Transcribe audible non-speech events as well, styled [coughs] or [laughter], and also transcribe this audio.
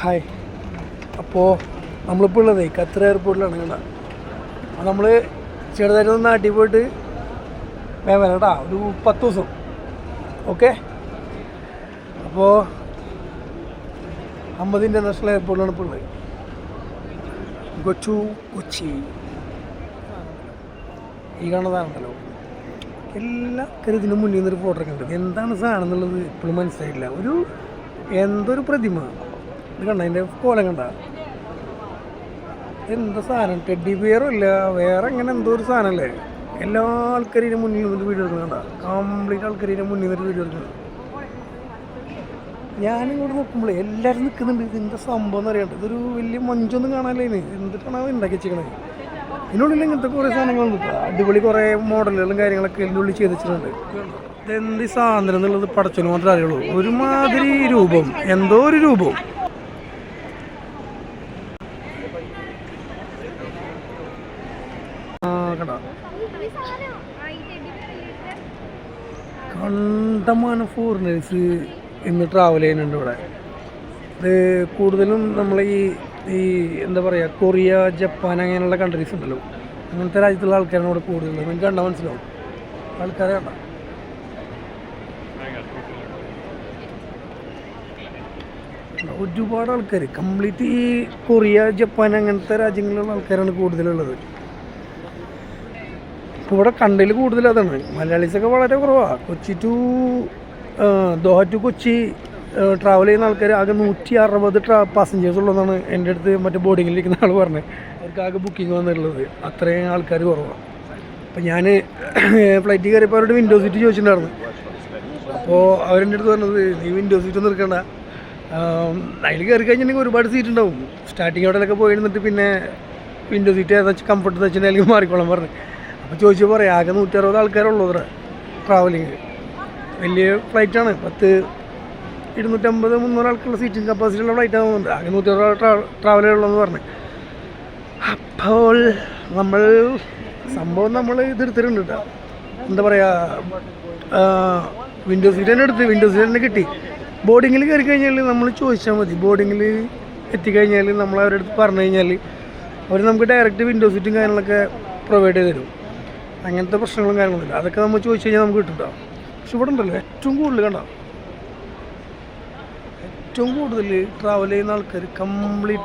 Hi അപ്പോൾ നമ്മളിപ്പോൾ ഉള്ളത് ഖത്തർ എയർപോർട്ടിലാണ് കണ്ട അപ്പോൾ നമ്മൾ ചെറുതായിട്ട് നാട്ടിൽ പോയിട്ട് വേഗം വരാം കേട്ടോ. ഒരു പത്ത് ദിവസം. ഓക്കെ അപ്പോൾ അമ്പത് ഇന്റർനാഷണൽ എയർപോർട്ടിലാണ് ഇപ്പോൾ ഉള്ളത്. കൊച്ചു കൊച്ചി. ഈ കാണുന്നതാണല്ലോ എല്ലാ കരുതിനും മുന്നിൽ നിന്നൊരു ഫോട്ടോ ഒക്കെ ഉണ്ട്. എന്താണ് സാധനം എന്നുള്ളത് ഇപ്പോഴും മനസ്സിലായില്ല ഒരു എന്തൊരു പ്രതിമ. ഇത് കണ്ട? അതിന്റെ കോലം കണ്ട? എന്ത് സാധനം? ടെഡി ബിയറും ഇല്ല. വേറെ അങ്ങനെ എന്തോ ഒരു സാധനമല്ലേ എല്ലാ ആൾക്കാരും മുന്നിൽ നിന്നിട്ട് വീഡിയോ എടുക്കുന്നത് കണ്ട? കംപ്ലീറ്റ് ആൾക്കാരും മുന്നിൽ നിന്നിട്ട് വീഡിയോ എടുക്കുന്നത്. ഞാനിങ്ങോട്ട് നോക്കുമ്പോഴേ എല്ലാവരും നിൽക്കുന്നുണ്ട് ഇതിന്റെ സംഭവം എന്ന് അറിയാണ്ട്. ഇതൊരു വലിയ മഞ്ചൊന്നും കാണാനില്ലേ എന്തിട്ടാണ് അത് ഉണ്ടാക്കി വെച്ചിരിക്കണത് ഇതിനുള്ളിൽ ഇങ്ങനത്തെ കുറേ സാധനങ്ങളുണ്ട്. അടിപൊളി കുറേ മോഡലുകളും കാര്യങ്ങളൊക്കെ ഇതിന്റെ ഉള്ളിൽ ചെയ്ത് വെച്ചിട്ടുണ്ട് ഇതെന്ത് സാധനം എന്നുള്ളത് പടച്ചോന് മാത്രമേ അറിയുള്ളൂ. ഒരുമാതിരി രൂപം. എന്തോ ഒരു രൂപം. കണ്ടമാനം ഫോറിനേഴ്സ് ഇന്ന് ട്രാവൽ ചെയ്യുന്നുണ്ട് ഇവിടെ. ഇത് കൂടുതലും നമ്മൾ ഈ ഈ എന്താ പറയുക കൊറിയ ജപ്പാൻ അങ്ങനെയുള്ള കൺട്രീസ് ഉണ്ടല്ലോ. അങ്ങനത്തെ രാജ്യത്തുള്ള ആൾക്കാരാണ് ഇവിടെ കൂടുതലുള്ളത് നിങ്ങൾക്ക് കണ്ടാൽ മനസ്സിലാവും. ആൾക്കാരെ കണ്ട. ഒരുപാട് ആൾക്കാർ കംപ്ലീറ്റ് ഈ കൊറിയ ജപ്പാൻ അങ്ങനത്തെ രാജ്യങ്ങളിലുള്ള ആൾക്കാരാണ് കൂടുതലുള്ളത്. ഇപ്പോൾ ഇവിടെ കണ്ടതിൽ കൂടുതൽ അതാണ്. മലയാളീസൊക്കെ വളരെ കുറവാണ് Kochi to Doha to Kochi travel ചെയ്യുന്ന ആൾക്കാർ ആകെ നൂറ്റി അറുപത് ട്രാ പാസഞ്ചേഴ്സ് ഉള്ളതെന്നാണ് എന്റെ അടുത്ത് മറ്റേ ബോർഡിങ്ങിൽ ഇരിക്കുന്ന ആൾ പറഞ്ഞത് അവർക്ക് ആകെ ബുക്കിംഗ് വന്നിട്ടുള്ളത്. അത്രയും ആൾക്കാർ കുറവാണ് അപ്പം ഞാൻ ഫ്ലൈറ്റിൽ [coughs] കയറിയപ്പോൾ അവരോട് വിൻഡോ സീറ്റ് ചോദിച്ചിട്ടുണ്ടായിരുന്നു. അപ്പോൾ അവരെന്റെ അടുത്ത് പറഞ്ഞത് നീ വിൻഡോ സീറ്റ് ഒന്നും എടുക്കണ്ട. അതിൽ കയറി കഴിഞ്ഞിട്ടുണ്ടെങ്കിൽ ഒരുപാട് സീറ്റ് ഉണ്ടാവും. സ്റ്റാർട്ടിങ് അവിടെയൊക്കെ പോയിരുന്നിട്ട് പിന്നെ വിൻഡോ സീറ്റ് ഏതാ കംഫർട്ട് വെച്ചിട്ടുണ്ടെങ്കിൽ മാറിക്കോളാൻ പറഞ്ഞു. അപ്പോൾ ചോദിച്ചു പറയാം ആകെ നൂറ്ററുപത് ആൾക്കാരുള്ളൂ ട്രാവലിങ് വലിയ ഫ്ലൈറ്റാണ് പത്ത് ഇരുന്നൂറ്റമ്പത് മുന്നൂറ് ആൾക്കുള്ള സീറ്റിംഗ് കപ്പാസിറ്റി ഉള്ള ഫ്ലൈറ്റ് ആകുന്നുണ്ട് ആകെ നൂറ്ററുപത് ട്രാവലുള്ളതെന്ന് പറഞ്ഞു. അപ്പോൾ നമ്മൾ സംഭവം നമ്മൾ ഇതെടുത്തിട്ടുണ്ട് കേട്ടോ എന്താ പറയുക വിൻഡോ സീറ്റ് തന്നെ എടുത്ത് വിൻഡോ സീറ്റ് തന്നെ കിട്ടി. ബോർഡിങ്ങിൽ കയറി കഴിഞ്ഞാൽ നമ്മൾ ചോദിച്ചാൽ മതി. ബോർഡിങ്ങിൽ എത്തിക്കഴിഞ്ഞാൽ നമ്മൾ അവരുടെ അടുത്ത് പറഞ്ഞു കഴിഞ്ഞാൽ അവർ നമുക്ക് ഡയറക്റ്റ് വിൻഡോ സീറ്റും കാര്യങ്ങളൊക്കെ പ്രൊവൈഡ് ചെയ്ത് തരും. അങ്ങനത്തെ പ്രശ്നങ്ങളും കാര്യങ്ങളുണ്ട് അതൊക്കെ നമ്മൾ ചോദിച്ചു കഴിഞ്ഞാൽ നമുക്ക് കിട്ടുണ്ടാവും പക്ഷെ ഇവിടെ ഉണ്ടല്ലോ ഏറ്റവും കൂടുതൽ കണ്ടോ? ഏറ്റവും കൂടുതൽ ട്രാവൽ ചെയ്യുന്ന ആൾക്കാർ കംപ്ലീറ്റ്